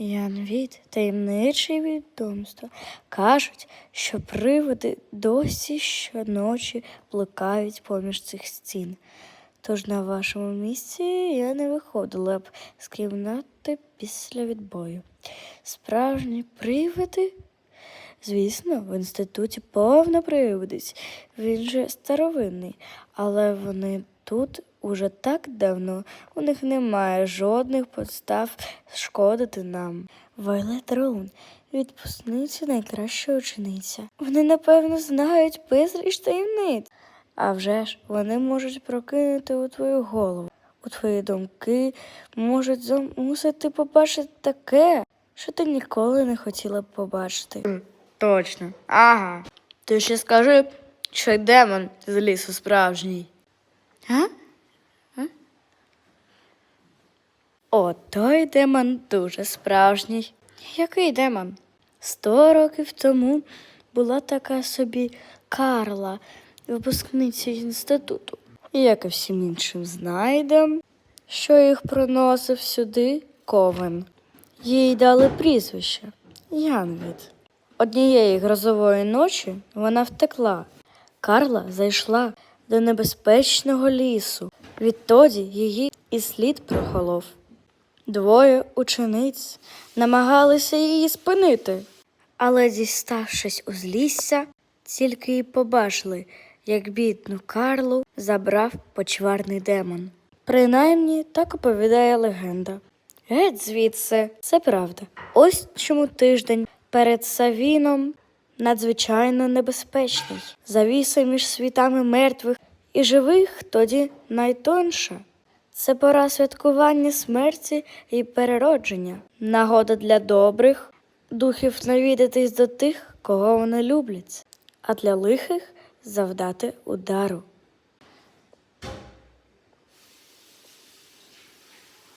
Янвід, таємниче відомство. Кажуть, що приводи досі щоночі блукають поміж цих стін. Тож на вашому місці я не виходила б з кімнати після відбою. Справжні привиди? Звісно, в інституті повно привидиць. Він же старовинний, але вони тут уже так давно, у них немає жодних підстав шкодити нам. Вайлет Роун, відпускниця найкраща учениця. Вони, напевно, знають безліч таємниць. А вже ж вони можуть прокинути у твою голову, у твої думки, можуть змусити побачити таке, що ти ніколи не хотіла б побачити. Точно. Ага. Ти ще скажи, що й демон з лісу справжній. А? а? О, той демон дуже справжній. Який демон? Сто років тому була така собі Карла, випускниця інституту. І як і всім іншим знайдем, що їх проносив сюди ковен. Їй дали прізвище Янвід. Однієї грозової ночі вона втекла. Карла зайшла до небезпечного лісу. Відтоді її і слід прохолов. Двоє учениць намагалися її спинити, але, діставшись у злісся, тільки й побачили, як бідну Карлу забрав почварний демон. Принаймні так оповідає легенда. Геть звідси, це правда. Ось чому тиждень перед Савіном надзвичайно небезпечний. Завіса між світами мертвих і живих тоді найтонша. Це пора святкування смерті і переродження, нагода для добрих духів навідатись до тих, кого вони люблять, а для лихих завдати удару.